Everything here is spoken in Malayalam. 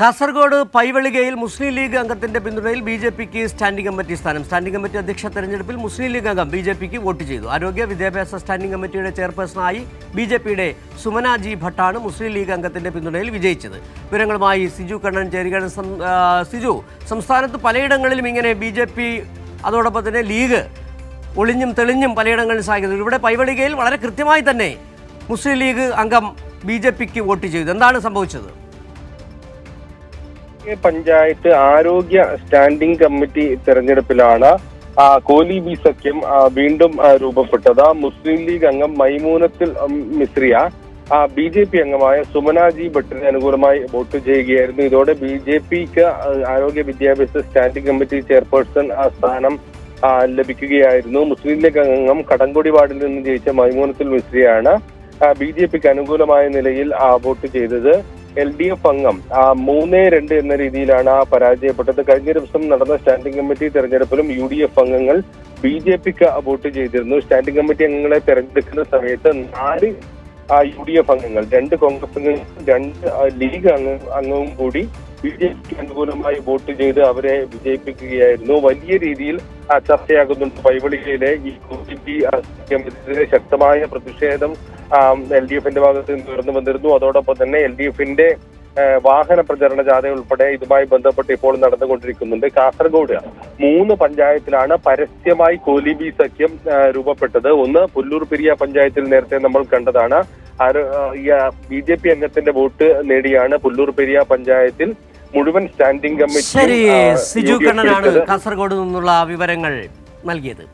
കാസർഗോഡ് പൈവളികയിൽ മുസ്ലിം ലീഗ് അംഗത്തിന്റെ പിന്തുണയിൽ ബി ജെ പിക്ക് സ്റ്റാൻഡിംഗ് കമ്മിറ്റി സ്ഥാനം. സ്റ്റാൻഡിംഗ് കമ്മിറ്റി അധ്യക്ഷ തെരഞ്ഞെടുപ്പിൽ മുസ്ലിം ലീഗ് അംഗം ബി ജെ പിക്ക് വോട്ട് ചെയ്തു. ആരോഗ്യ വിദ്യാഭ്യാസ സ്റ്റാൻഡിംഗ് കമ്മിറ്റിയുടെ ചെയർപേഴ്സണായി ബി ജെ പിയുടെ സുമന ജി ഭട്ടാണ് മുസ്ലിം ലീഗ് അംഗത്തിന്റെ പിന്തുണയിൽ വിജയിച്ചത്. വിവരങ്ങളുമായി സിജു കണ്ണൻ ചേരുകയാണ് സിജു. സംസ്ഥാനത്ത് പലയിടങ്ങളിലും ഇങ്ങനെ ബി ജെ പി അതോടൊപ്പം തന്നെ ലീഗ് ഒളിഞ്ഞും തെളിഞ്ഞും പലയിടങ്ങളിൽ സാധിക്കുന്നത് ഇവിടെ പൈവളികയിൽ വളരെ കൃത്യമായി തന്നെ മുസ്ലിം ലീഗ് അംഗം ബി ജെ പിക്ക് വോട്ട് ചെയ്തു. എന്താണ് സംഭവിച്ചത്? പഞ്ചായത്ത് ആരോഗ്യ സ്റ്റാൻഡിംഗ് കമ്മിറ്റി തെരഞ്ഞെടുപ്പിലാണ് കോലി ബി സഖ്യം വീണ്ടും രൂപപ്പെട്ടത്. മുസ്ലിം ലീഗ് അംഗം മൈമൂനത്തിൽ മിശ്രിയ ബി ജെ പി അംഗമായ സുമനാജി ഭട്ടിന് അനുകൂലമായി വോട്ട് ചെയ്യുകയായിരുന്നു. ഇതോടെ ബി ജെ പിക്ക് ആരോഗ്യ വിദ്യാഭ്യാസ സ്റ്റാൻഡിംഗ് കമ്മിറ്റി ചെയർപേഴ്സൺ സ്ഥാനം ലഭിക്കുകയായിരുന്നു. മുസ്ലിം ലീഗ് അംഗം കടങ്കൊടി വാർഡിൽ നിന്ന് ജയിച്ച മൈമൂനത്തിൽ മിശ്രിയാണ് ബി ജെ പിക്ക് അനുകൂലമായ നിലയിൽ വോട്ട് ചെയ്തത്. എൽ ഡി എഫ് അംഗം മൂന്ന് രണ്ട് എന്ന രീതിയിലാണ് ആ പരാജയപ്പെട്ടത്. കഴിഞ്ഞ ദിവസം നടന്ന സ്റ്റാൻഡിംഗ് കമ്മിറ്റി തെരഞ്ഞെടുപ്പിലും യു ഡി എഫ് അംഗങ്ങൾ ബി ജെ പിക്ക് വോട്ട് ചെയ്തിരുന്നു. സ്റ്റാൻഡിംഗ് കമ്മിറ്റി അംഗങ്ങളെ തെരഞ്ഞെടുക്കുന്ന സമയത്ത് നാല് യു ഡി എഫ് അംഗങ്ങൾ രണ്ട് കോൺഗ്രസ് അംഗങ്ങളും രണ്ട് ആ, ലീഗ് അംഗ അംഗവും കൂടി ബി ജെ പിക്ക് അനുകൂലമായി വോട്ട് ചെയ്ത് അവരെ വിജയിപ്പിക്കുകയായിരുന്നു. വലിയ രീതിയിൽ ആ, ചർച്ചയാകുന്നുണ്ട് പൈവളികയിലെ ഈ കോവിഡ് സഖ്യമെതിരെ ശക്തമായ പ്രതിഷേധം എൽ ഡി എഫിന്റെ ഭാഗത്ത് നിന്ന് ഉയർന്നു വന്നിരുന്നു. അതോടൊപ്പം തന്നെ എൽ ഡി എഫിന്റെ വാഹന പ്രചരണ ജാഥ ഉൾപ്പെടെ ഇതുമായി ബന്ധപ്പെട്ട് ഇപ്പോൾ നടന്നുകൊണ്ടിരിക്കുന്നുണ്ട്. കാസർഗോഡ് മൂന്ന് പഞ്ചായത്തിലാണ് പരസ്യമായി കോലിബി സഖ്യം രൂപപ്പെട്ടത്. ഒന്ന് പുല്ലൂർ പെരിയ പഞ്ചായത്തിൽ നേരത്തെ നമ്മൾ കണ്ടതാണ്. ബി ജെ പി അംഗത്തിന്റെ വോട്ട് നേടിയാണ് പുല്ലൂർ പെരിയ പഞ്ചായത്തിൽ മുഴുവൻ സ്റ്റാൻഡിംഗ് കമ്മിറ്റി ശരി സിജു കണ്ണനാണ് കാസർഗോഡ് നിന്നുള്ള വിവരങ്ങൾ നൽകിയത്.